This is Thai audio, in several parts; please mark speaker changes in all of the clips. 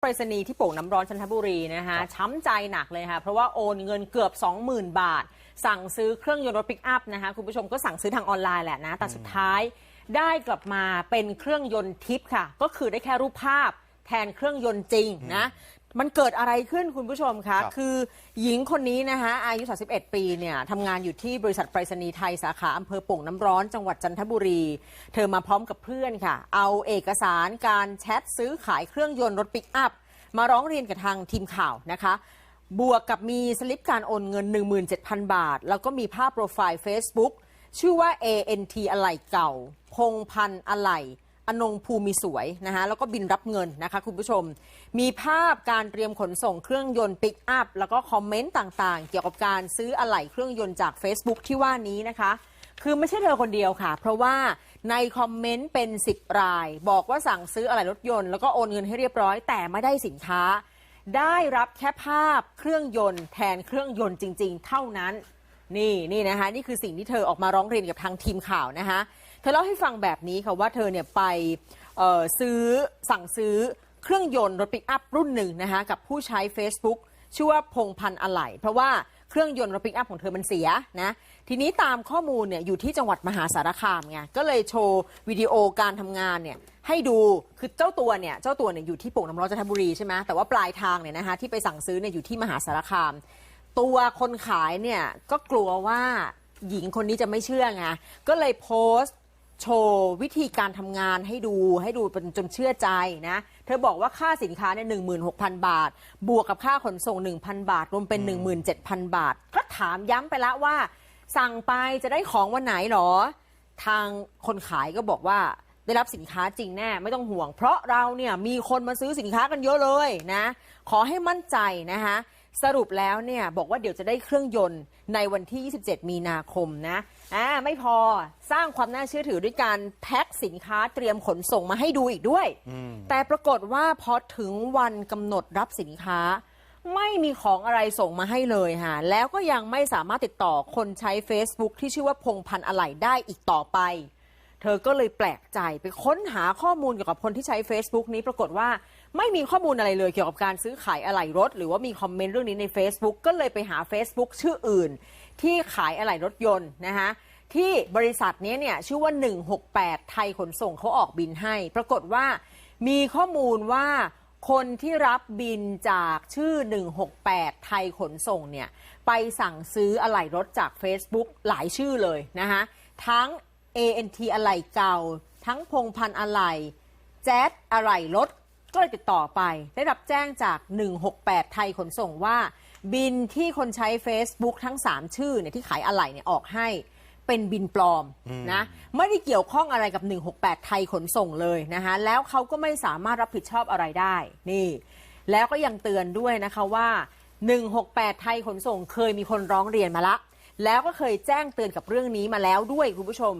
Speaker 1: ไปรษณีย์ที่โป่งน้ำร้อนจันทบุรีนะคะช้ำใจหนักเลยค่ะ เพราะว่าโอนเงินเกือบ 20,000 บาท สั่งซื้อเครื่องยนต์รถปิกอัพนะคะ คุณผู้ชมก็สั่งซื้อทางออนไลน์แหละนะ แต่สุดท้ายได้กลับมาเป็นเครื่องยนต์ทิปค่ะ ก็คือได้แค่รูปภาพแทนเครื่องยนต์จริงนะ มันเกิดอะไรขึ้นคุณผู้ชมคะ
Speaker 2: ครับ
Speaker 1: คือหญิงคนนี้นะคะอายุ 31 ปีเนี่ยทำงานอยู่ที่บริษัทไปรษณีย์ไทยสาขาอำเภอโป่งน้ำร้อนจังหวัดจันทบุรี เธอมาพร้อมกับเพื่อนค่ะ เอาเอกสารการแชทซื้อขายเครื่องยนต์รถปิกอัพ มาร้องเรียนกับทางทีมข่าวนะคะ บวกกับมีสลิปการโอนเงิน 17,000 บาท แล้วก็มีภาพโปรไฟล์ Facebook ชื่อว่า ANT อะไหล่เก่า พงพันธ์อะไหล่ อนงภูมิสวยนะคะแล้วก็บินรับเงินนะคะคุณผู้ชม มีภาพการเตรียมขนส่งเครื่องยนต์ปิกอัพแล้วก็คอมเมนต์ต่างๆ เกี่ยวกับการซื้ออะไหล่เครื่องยนต์จาก Facebook ที่ว่านี้นะคะ คือไม่ใช่เธอคนเดียวค่ะ เพราะว่าในคอมเมนต์เป็น 10 ราย บอกว่าสั่งซื้ออะไหล่รถยนต์แล้วก็โอนเงินให้เรียบร้อย แต่ไม่ได้สินค้า ได้รับแค่ภาพเครื่องยนต์แทนเครื่องยนต์จริง ๆ เท่านั้น นี่นี่นะคะนี่คือสิ่งที่เธอออกมาร้องเรียนกับทางทีมข่าวนะคะ เธอเล่าให้ฟังแบบนี้ค่ะว่าเธอเนี่ยไปซื้อสั่งซื้อเครื่องยนต์รถปิกอัพรุ่นหนึ่งนะคะกับผู้ใช้ Facebook ชื่อว่าพงพันธ์อะไหล่เพราะว่าเครื่องยนต์รถปิกอัพของเธอมันเสียนะทีนี้ตามข้อมูลเนี่ยอยู่ที่จังหวัดมหาสารคามไงก็เลยโชว์วิดีโอการทำงานเนี่ยให้ดูคือเจ้าตัวเนี่ยเจ้าตัวเนี่ยอยู่ที่ปงน้ำร้อนจันทบุรีใช่ไหมแต่ว่าปลายทางเนี่ยนะคะที่ไปสั่งซื้อเนี่ยอยู่ที่มหาสารคาม ตัวคนขายเนี่ยก็กลัวว่าหญิงคนนี้จะไม่เชื่อไงก็เลยโพสต์ โชว์วิธีการทำงานให้ดูให้ดูจนเชื่อใจนะ เธอบอกว่าค่าสินค้าเนี่ยหนึ่งหมื่นหกพันบาท บวกกับค่าขนส่ง 1,000 บาท รวมเป็น 17,000 บาท ก็ถามย้ำไปแล้วว่า สั่งไปจะได้ของวันไหนหรอ ทางคนขายก็บอกว่าได้รับสินค้าจริงแน่ไม่ต้องห่วง เพราะเราเนี่ยมีคนมาซื้อสินค้ากันเยอะเลยนะ ขอให้มั่นใจนะคะ สรุปแล้วเนี่ยบอกว่าเดี๋ยวจะได้เครื่องยนต์ในวันที่ 27 มีนาคมนะอ่าไม่พอสร้างความน่าเชื่อถือด้วยการแพ็คสินค้าเตรียมขนส่งมาให้ดูอีกด้วย แต่ปรากฏว่าพอถึงวันกำหนดรับสินค้า ไม่มีของอะไรส่งมาให้เลยค่ะแล้วก็ยังไม่สามารถติดต่อคนใช้ Facebook ที่ชื่อว่าพงพันธ์อะไหล่ได้อีกต่อไป เธอก็เลยแปลกใจไปค้นหาข้อมูลเกี่ยวกับคนที่ใช้ Facebook นี้ปรากฏว่า ไม่มีข้อมูลอะไรเลยเกี่ยวกับการซื้อขายอะไหล่รถ หรือว่ามีคอมเมนต์เรื่องนี้ใน Facebook ก็เลยไปหา Facebook ชื่ออื่น ที่ขายอะไหล่รถยนต์นะคะที่บริษัทนี้เนี่ยชื่อว่า 168 ไทยขนส่งเขาออกบินให้ ปรากฏว่ามีข้อมูลว่าคนที่รับบินจากชื่อ 168 ไทยขนส่งเนี่ยไปสั่งซื้ออะไหล่รถจาก Facebook หลายชื่อเลยนะคะทั้ง ANT อะไหล่เก่า ทั้งพงพันอะไหล่แจ๊ดอะไหล่รถ ก็เลยติดต่อไปได้รับแจ้งจาก 168 ไทยขนส่งว่า บินที่คนใช้ Facebook ทั้ง 3 ชื่อเนี่ยที่ขายอะไหล่เนี่ยออกให้เป็นบินปลอมนะไม่ได้เกี่ยวข้องอะไรกับ 168 ไทยขนส่งเลยนะคะแล้วเขาก็ไม่สามารถรับผิดชอบอะไรได้นี่ แล้วก็ยังเตือนด้วยนะคะว่า 168 ไทยขนส่งเคยมีคนร้องเรียนมาละ แล้วก็เคยแจ้งเตือนกับเรื่องนี้มาแล้วด้วยคุณผู้ชม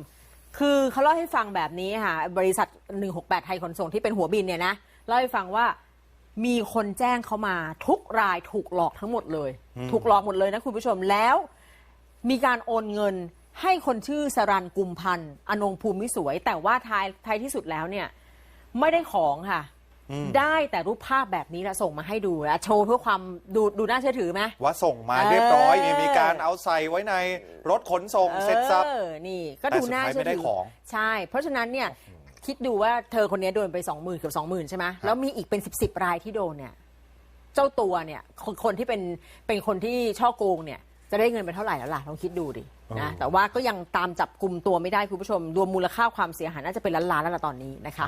Speaker 1: คือเขาเล่าให้ฟังแบบนี้ค่ะบริษัท 168 ไทยขนส่งที่เป็นหัวบินเนี่ยนะ เล่าให้ฟังว่ามีคนแจ้งเขามาทุกรายถูกหลอกทั้งหมดเลย ถูกหลอกหมดเลยนะคุณผู้ชมแล้วมีการโอนเงินให้คนชื่อสรันกุมพันธ์อนงภูมิสวย แต่ว่าท้ายท้ายที่สุดแล้วเนี่ย ไม่ได้ของค่ะ ได้แต่รูปภาพแบบนี้แหละส่งมาให้ดูและโชว์เพื่อความดูดูน่าเชื่อถือไหม
Speaker 2: ว่าส่งมา
Speaker 1: เออ
Speaker 2: เรียบร้อยนี่มีการเอาใส่ไว้ในรถขนส่งเสร็จสับ
Speaker 1: เออนี่ ก็
Speaker 2: แต่
Speaker 1: ดูน่า
Speaker 2: สุดท้าย
Speaker 1: เชื่อ
Speaker 2: ไม่ได้
Speaker 1: ถือ
Speaker 2: ของ
Speaker 1: ใช่ เพราะฉะนั้นเนี่ย คิดดูว่าเธอคนนี้โดนไปสองหมื่นเกือบสองหมื่นใช่ไหมแล้วมีอีกเป็นสิบสิบรายที่โดนเนี่ย เจ้าตัวเนี่ยคนคนที่เป็นเป็นคนที่ช่อโกงเนี่ย จะได้เงินไปเท่าไหร่แล้วล่ะลองคิดดูดินะ
Speaker 2: เออ
Speaker 1: แต่ว่าก็ยังตามจับกลุ่มตัวไม่ได้คุณผู้ชมรวมมูลค่าความเสียหายน่าจะเป็นล้านล้านๆแล้วล่ะตอนนี้นะคะ